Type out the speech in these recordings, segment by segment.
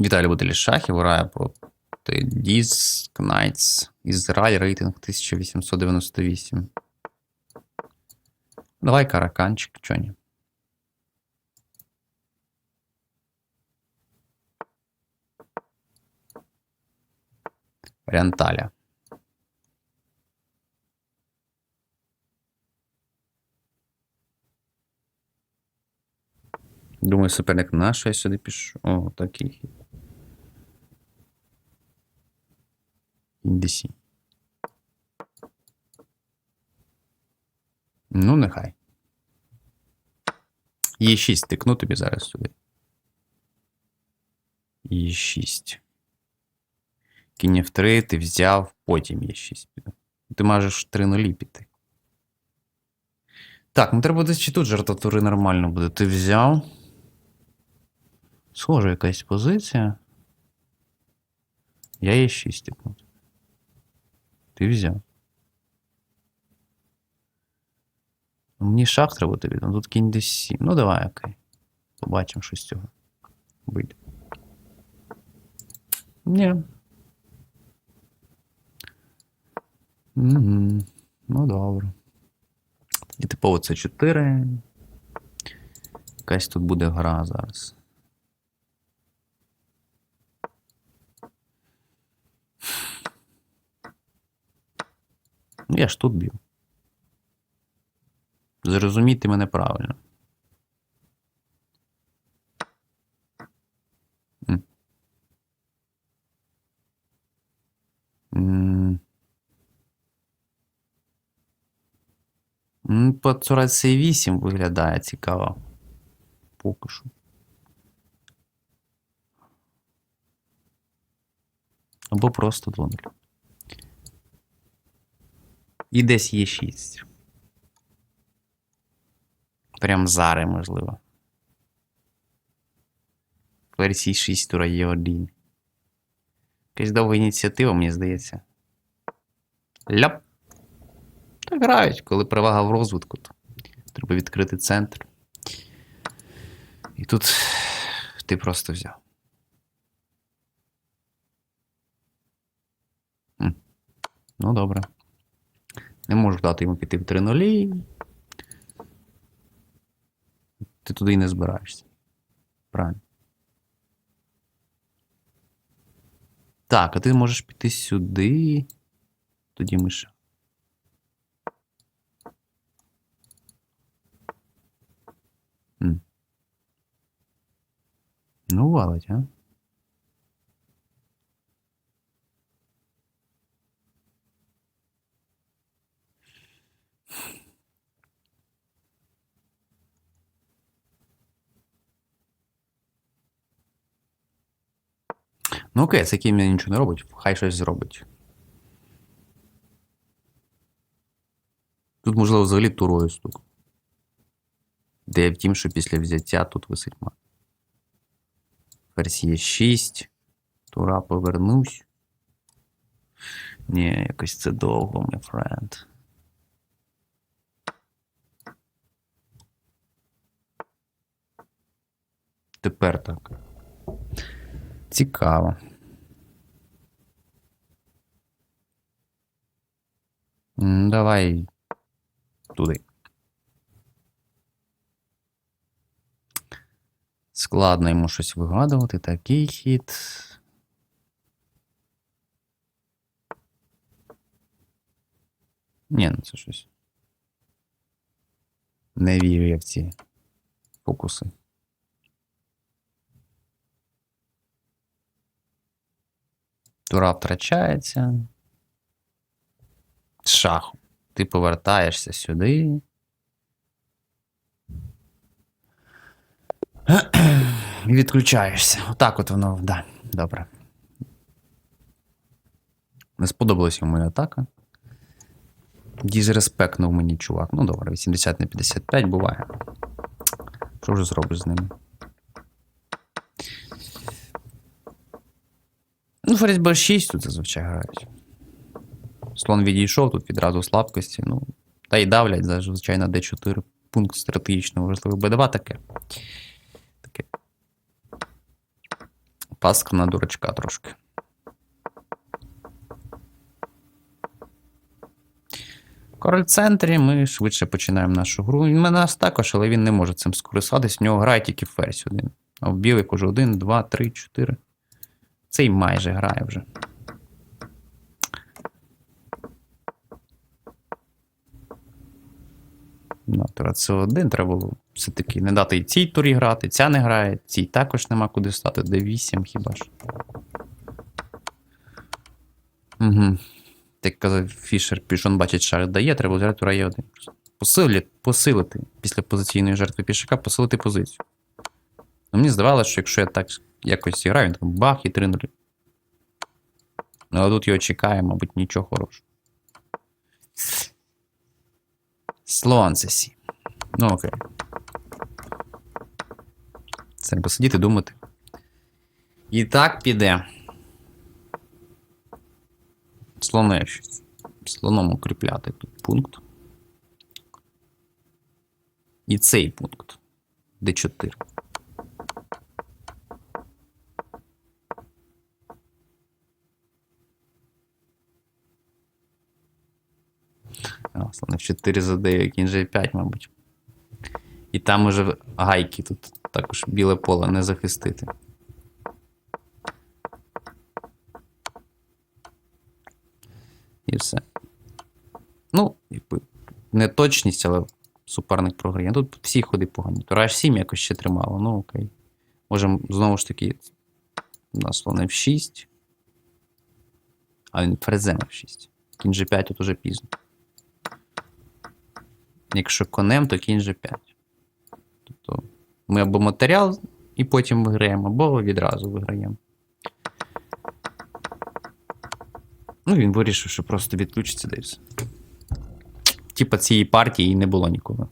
Віталій Буделі Шахів грає проти Діз Кнайтс. Ізраїль рейтинг 1898. Давай караканчик, чо ні. Рянталя. Думаю, суперник наш, я сюди пишу. О, такий хід. Індесі. Ну, нехай. Є 6 тикну тобі зараз сюди. Є 6. Кінь F3 ти взяв, потім є 6 піду. Ти можеш 3 нулі піти. Так, ну треба десь чи тут жартатури нормально буде. Ти взяв. Схожа якась позиція. Я є 6 типу. Ти взяв. Мені шах треба тобі. Ну тут кінь десь 7. Ну давай, окей. Побачимо, що з цього вийде. Ні. Угу. Ну добре. І типово це 4. Якась тут буде гра зараз. Я ж тут б'ю. Зрозумійте мене правильно. По Цурації 8 виглядає цікаво. Поки що. Або просто 2 І десь є 6. Прям зари, можливо. Версії 6 тура є 1. Якась довга ініціатива, мені здається. Ляп. Так грають, коли перевага в розвитку, то треба відкрити центр. І тут ти просто взяв. Ну, добре. Не можу дати йому піти в 3 нулі. Ти туди і не збираєшся. Правильно. Так, а ти можеш піти сюди. Тоді ми ще. Ну, валить, а? Ну окей, це ким нічого не робить, хай щось зробить. Тут, можливо, взагалі турою стук. Де втім, що після взяття тут висить мат. Версія 6. Тура повернусь. Ні, якось це довго, my friend. Тепер так. Цікаво. Давай туди. Складно йому щось вигадувати. Такий хід. Ні, ну це щось. Не вірю я в ці фокуси. Тура втрачається. Шах. Ти повертаєшся сюди. І відключаєшся. Отак от воно, да, добре. Не сподобалась йому атака. Дізреспектнув мені, чувак. Ну добре, 80 на 55 буває. Що вже зробиш з ними? Ну, ферзь b6 тут зазвичай грають. Слон відійшов, тут відразу слабкості. Ну, та й давлять, зазвичай на d4 пункт стратегічно важливий. b2 таке. Таке. Паска на дурачка трошки. Король в центрі, ми швидше починаємо нашу гру. Він мене нас також, але він не може цим скористатись. В нього грає тільки ферзь один. А в білих уже один, два, три, чотири. Цей майже грає вже. Ну, тура це один треба було все-таки не дати і цій турі грати, ця не грає, цій також нема куди стати, D8 хіба ж. Угу. Так казав Фішер, пішон бачить шах дає, треба взяти тура Е1. Посилити, посилити після позиційної жертви пішака, посилити позицію. Ну, мені здавалося, що якщо я так якось граю, він там бах і 3-0. Ну, але тут його чекає, мабуть, нічого хорошого. Слон це. Ну окей. Це треба сидіти, думати. І так піде. Слон F6. Слоном укріпляти тут пункт. І цей пункт. D4. А, Слон F4 задає, кінь G5, мабуть. І там уже гайки тут також біле поле не захистити. І все. Ну, не точність, але суперник програє. Тут всі ходи погані. Тура H7 якось ще тримало, ну окей. Можемо знову ж таки. У нас слон F6. А він фрезем F6. Кінь G5 тут уже пізно. Якщо конем, то кінь G5. Тобто ми або матеріал і потім виграємо, або відразу виграємо. Ну, він вирішив, що просто відключиться десь. Типа цієї партії не було ніколи.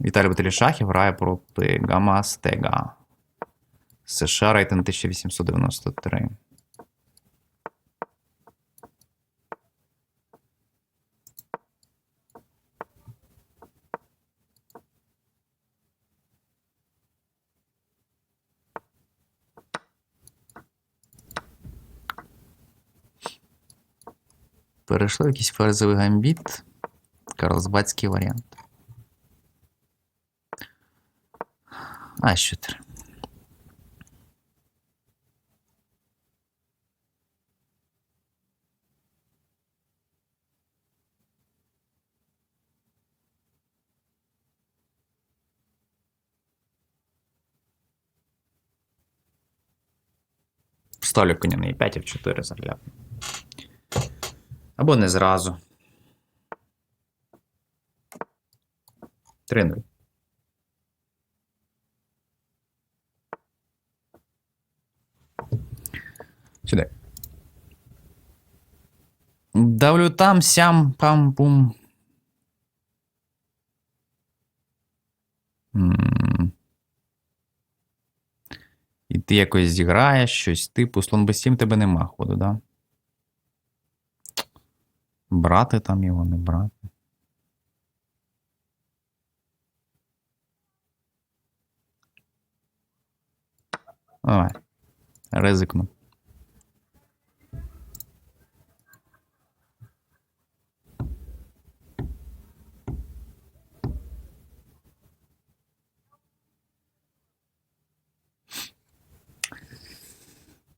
Віталій Баталій Шахів грає проти Гама Стега. США рейтинг 1893. Перейшло в якийсь ферзовий гамбіт. Карлсбадський варіант. А, що три. Ставлю коня на e5 і в 4 загляну. Або не зразу. 3-0. Сюди. Давлю там, сям, пам-пум. М. І ти якось зіграєш щось типу слон без 7 тебе нема ходу, да? Брати там його, не брати. Давай. Ризикну.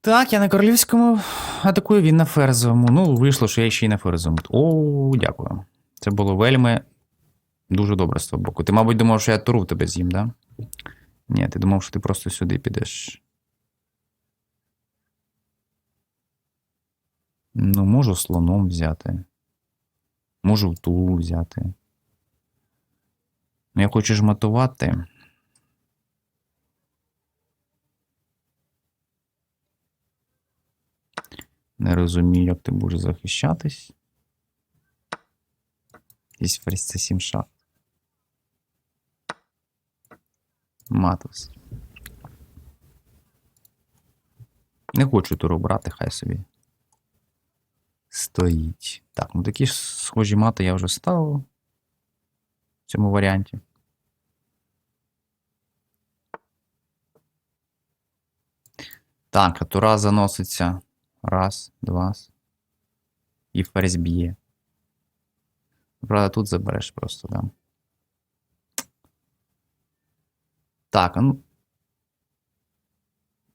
Так, я на королівському атакую, він на ферзовому. Ну, вийшло, що я ще й на ферзовому. О, дякую. Це було вельми дуже добре з твого боку. Ти, мабуть, думав, що я туру тебе з'їм, да? Ні, ти думав, що ти просто сюди підеш. Ну, можу слоном взяти. Можу в ту взяти. Ну, я хочу жматувати. Не розумію, як ти будеш захищатись. Якийсь ферзь це 7 шах. Матус. Не хочу туру брати, хай собі. Стоїть. Так, ну такі ж схожі мати я вже ставив в цьому варіанті. Так, а тура заноситься. Раз, два. І ферзь б'є. Правда, тут забереш просто, да. Так, ну.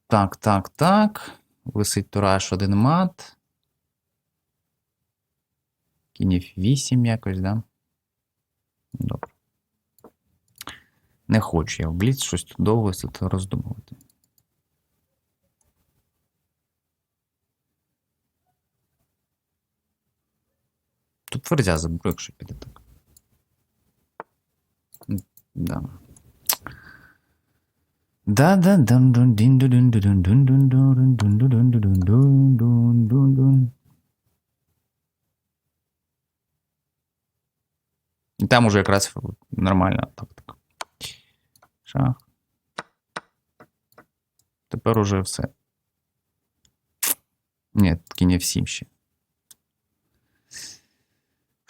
Так, так, так. Висить тура аж один мат. Кінів 8 якось, да? Добре. Не хочу я в бліц щось тут довго роздумувати. Тут ферзя заберу, якщо піде так. Да. да да дун дін ду дун ду дун дун дун дун дун дун дун дун дун дун дун дун І там уже якраз нормальна тактика. Шах. Тепер уже все. Ні, таки не всім ще.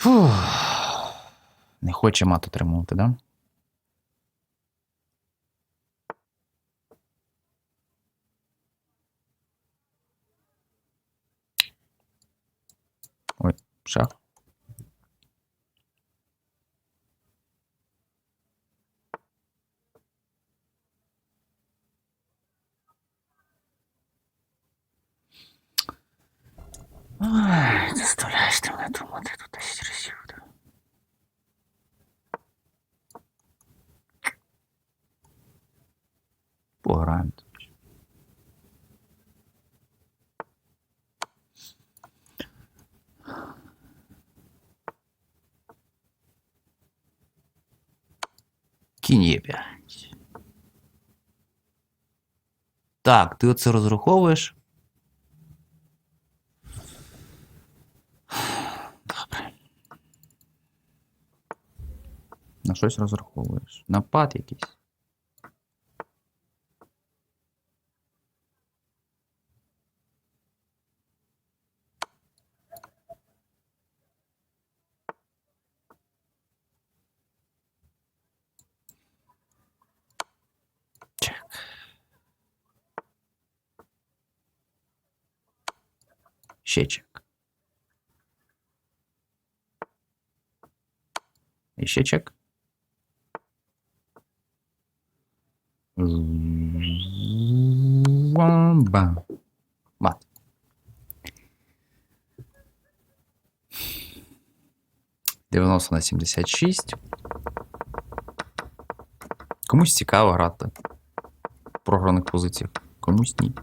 Фух. Не хоче мат отримувати, да? Ой, шах. Ай, заставляєш ти мене думати тут 10 разів. да. Пограємо тут. Кінь є 5. Так, ти оце розраховуєш? Добре. На щось розраховуєш. Напад якийсь. Ще чек. І ще чек. Бам. Мат. Дев'яносто на 76. Комусь цікаво грати програних позиціях, комусь ні.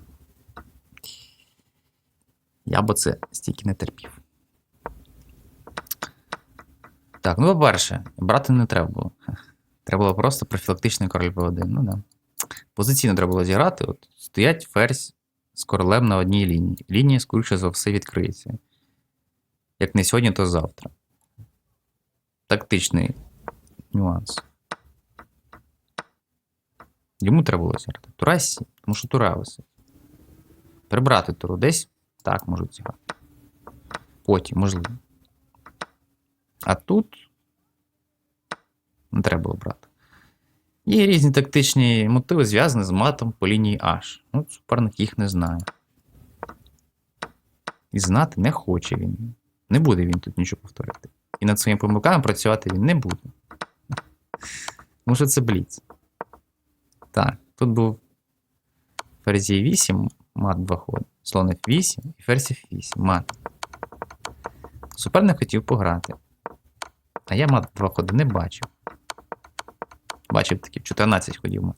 Я би це стільки не терпів. Так, ну по-перше, брати не треба було. Треба було просто профілактичний король Б1. Ну да. Позиційно треба було зіграти. От стоять ферзь з королем на одній лінії. Лінія, скоріше за все, відкриється. Як не сьогодні, то завтра. Тактичний нюанс. Йому треба було зіграти. Тура сі, тому що тура висить. Прибрати туру десь так можуть зіграти. Потім, можливо. А тут не треба було брати. Є різні тактичні мотиви, зв'язані з матом по лінії H. Ну, суперник їх не знає. І знати не хоче він. Не буде він тут нічого повторити. І над своїми помилками працювати він не буде. Що це бліц. Так, тут був ферзі 8, мат 2 ходи. Слон F8 і ферзь F8, мат. Суперник хотів пограти. А я мат 2 ходи не бачив. Бачив таки 14 ходів мат.